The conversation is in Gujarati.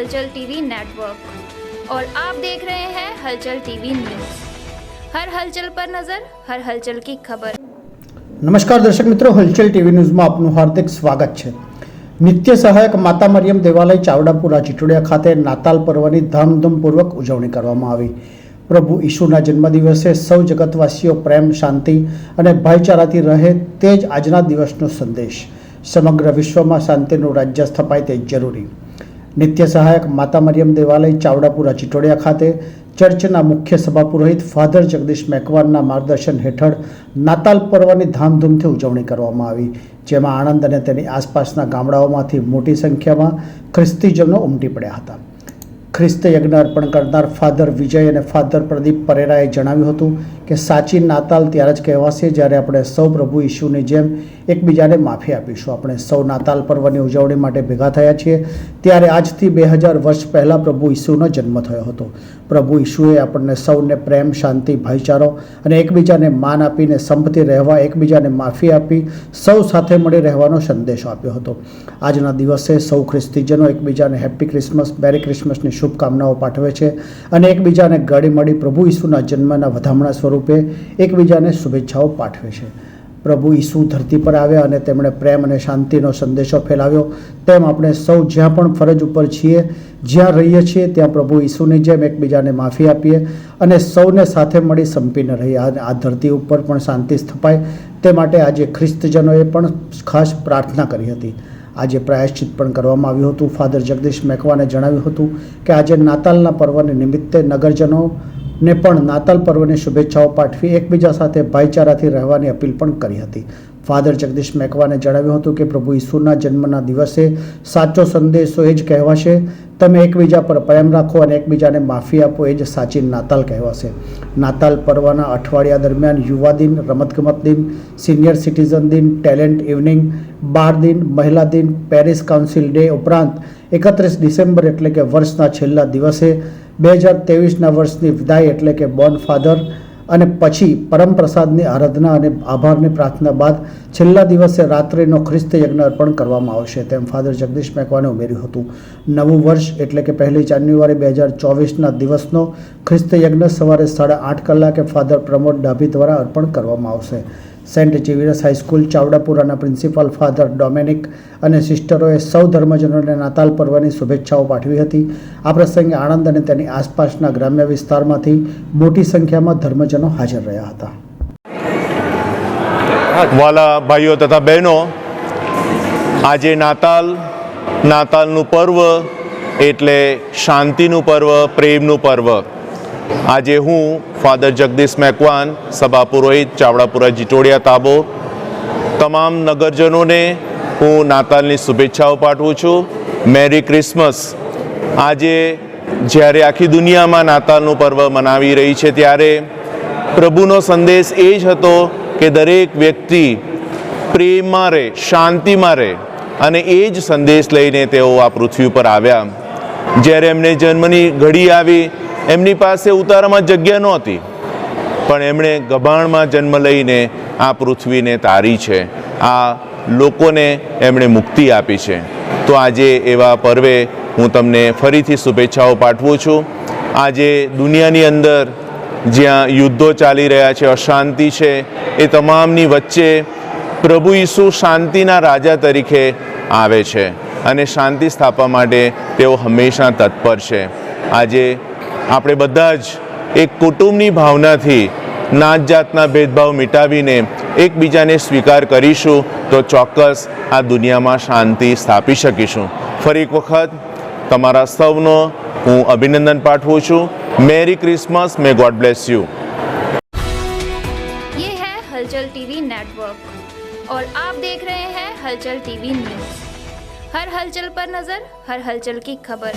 हलचल टीवी नेटवर्क और आप देख रहे हैं हलचल टीवी न्यूज हर हलचल पर नजर हर हलचल की खबर નમસ્કાર દર્શક મિત્રો હલચલ ટીવી ન્યૂઝમાં આપનું હાર્દિક સ્વાગત છે નિત્ય સહાયક માતા મરિયમ દેવાલય ચાવડાપુરા ચીટોડિયા ખાતે નાતાલ પર્વની ધામધૂમપૂર્વક ઉજવણી કરવામાં આવી પ્રભુ ઈશુના જન્મદિવસે સૌ જગતવાસીઓ પ્રેમ શાંતિ અને ભાઈચારાથી રહે તે જ આજના દિવસનો સંદેશ સમગ્ર વિશ્વમાં શાંતિનું રાજ્ય સ્થપાય તે જરૂરી નિત્ય સહાયક માતા મરિયમ દેવાલય ચાવડાપુરા ચિટોડિયા ખાતે ચર્ચના મુખ્ય સભા પુરોહિત ફાધર જગદીશ મેકવાનના માર્ગદર્શન હેઠળ નાતાલ પર્વની ધામધૂમથી ઉજવણી કરવામાં આવી, જેમાં આણંદ અને તેની આસપાસના ગામડાઓમાંથી મોટી સંખ્યામાં ખ્રિસ્તીજનો ઉમટી પડ્યા હતા. ખ્રિસ્ત યજ્ઞ અર્પણ કરનાર ફાધર વિજય અને ફાધર પ્રદીપ પરેરાએ જણાવ્યું હતું કે સાચી નાતાલ ત્યારે જ કહેવાશે જ્યારે આપણે સૌ પ્રભુ ઈશુની જેમ એકબીજાને માફી આપીશું. આપણે સૌ નાતાલ પર્વની ઉજવણી માટે ભેગા થયા છીએ. ત્યારે આજથી બે હજાર વર્ષ પહેલાં પ્રભુ ઈશુનો જન્મ થયો હતો. પ્રભુ ઈશુએ આપણને સૌને પ્રેમ, શાંતિ, ભાઈચારો અને એકબીજાને માન આપીને સંપત્તિ રહેવા, એકબીજાને માફી આપી, સૌ સાથે મળી રહેવાનો સંદેશો આપ્યો હતો. આજના દિવસે સૌ ખ્રિસ્તીજનો એકબીજાને હેપી ક્રિસમસ, મેરી ક્રિસમસની શુભકામનાઓ પાઠવે છે અને એકબીજાને ગળી મળી પ્રભુ ઈસુના જન્મના વધામણા સ્વરૂપે એકબીજાને શુભેચ્છાઓ પાઠવે છે. પ્રભુ ઈસુ ધરતી પર આવ્યા અને તેમણે પ્રેમ અને શાંતિનો સંદેશો ફેલાવ્યો. તેમ આપણે સૌ જ્યાં પણ ફરજ ઉપર છીએ, જ્યાં રહીએ છીએ, ત્યાં પ્રભુ ઈસુની જેમ એકબીજાને માફી આપીએ અને સૌને સાથે મળી સંપીને રહીએ. આ ધરતી ઉપર પણ શાંતિ સ્થપાય. તે માટે આજે ખ્રિસ્તજનોએ પણ ખાસ પ્રાર્થના કરી હતી. આજે પ્રાયશ્ચિત પણ કરવામાં આવ્યું હતું. ફાધર જગદીશ મેકવાને જણાવ્યું હતું કે આજે નાતાલના પર્વને નિમિત્તે નગરજનોને પણ નાતાલ પર્વની શુભેચ્છાઓ પાઠવી એકબીજા સાથે ભાઈચારાથી રહેવાની અપીલ પણ કરી હતી. ફાધર જગદીશ મેકવાને જણાવ્યું હતું કે પ્રભુ ઈસુના જન્મના દિવસે સાચો સંદેશો એ જ કહેવાશે. તમે એકબીજા પર પ્રેમ રાખો અને એકબીજાને માફી આપો એ જ સાચી નાતાલ કહેવાશે. નાતાલ પર્વના અઠવાડિયા દરમિયાન યુવા દિન, રમતગમત દિન, સિનિયર સિટીઝન દિન, ટેલેન્ટ ઇવનિંગ, બાર દિન, મહિલા દિન, પેરિસ કાઉન્સિલ ડે ઉપરાંત એકત્રીસ ડિસેમ્બર એટલે કે વર્ષના છેલ્લા દિવસે, બે હજાર તેવીસના વર્ષની વિદાય એટલે કે બોર્ન ફાધર અને પછી પરમ પ્રસાદની આરાધના અને આભારની પ્રાર્થના બાદ છેલ્લા દિવસે રાત્રેનો ખ્રિસ્ત યજ્ઞ અર્પણ કરવામાં આવશે. તેમ ફાધર જગદીશ મેકવાને ઉમેર્યું હતું. નવું વર્ષ એટલે કે પહેલી જાન્યુઆરી બે હજાર ચોવીસના દિવસનો ખ્રિસ્ત યજ્ઞ સવારે સાડા આઠ કલાકે ફાધર પ્રમોદ ડાભી દ્વારા અર્પણ કરવામાં આવશે. સેન્ટ જેવિયર્સ હાઈસ્કૂલ ચાવડાપુરાના પ્રિન્સિપાલ ફાધર ડોમેનિક અને સિસ્ટરોએ સૌ ધર્મજનોને નાતાલ પર્વની શુભેચ્છાઓ પાઠવી હતી. આ પ્રસંગે આણંદ અને તેની આસપાસના ગ્રામ્ય વિસ્તારમાંથી મોટી સંખ્યામાં ધર્મજનો હાજર રહ્યા હતા. વાલા ભાઈઓ તથા બહેનો, આજે નાતાલ, નાતાલનું પર્વ એટલે શાંતિનું પર્વ, પ્રેમનું પર્વ. આજે હું ફાધર જગદીશ મેકવાન, સભા પુરોહિત, ચાવડાપુરા જીટોડિયા તાબો, તમામ નગરજનોને હું નાતાલની શુભેચ્છાઓ પાઠવું છું. Merry Christmas. આજે જ્યારે આખી દુનિયામાં નાતાલનું પર્વ મનાવી રહી છે ત્યારે પ્રભુનો સંદેશ એ જ હતો કે દરેક વ્યક્તિ પ્રેમમાં રહે, શાંતિમાં રહે અને એ જ સંદેશ લઈને તેઓ આ પૃથ્વી ઉપર આવ્યા. જ્યારે એમને જન્મની ઘડી આવી એમની પાસે ઉતારામાં જગ્યા નહોતી. પણ એમણે ગભાણમાં જન્મ લઈને આ પૃથ્વીને તારી છે. આ લોકોને એમણે મુક્તિ આપી છે. તો આજે એવા પર્વે હું તમને ફરીથી શુભેચ્છાઓ પાઠવું છું. આજે દુનિયાની અંદર જ્યાં યુદ્ધો ચાલી રહ્યા છે, અશાંતિ છે, એ તમામની વચ્ચે પ્રભુ ઈસુ શાંતિના રાજા તરીકે આવે છે. અને શાંતિ સ્થાપવા માટે તેઓ હંમેશા તત્પર છે. આજે આપણે બધા જ એક કુટુંબની ભાવનાથી નાત જાતના ભેદભાવ મિટાવીને એકબીજાને સ્વીકાર કરીશું તો ચોક્કસ આ દુનિયામાં શાંતિ સ્થાપી શકીશું ફરી એક વખત તમારા સૌનો હું અભિનંદન પાઠવું છું merry Christmas may God bless you ये है हलचल टीवी नेटवर्क और आप देख रहे हैं हलचल टीवी न्यूज हर हलचल पर नजर हर हलचल की खबर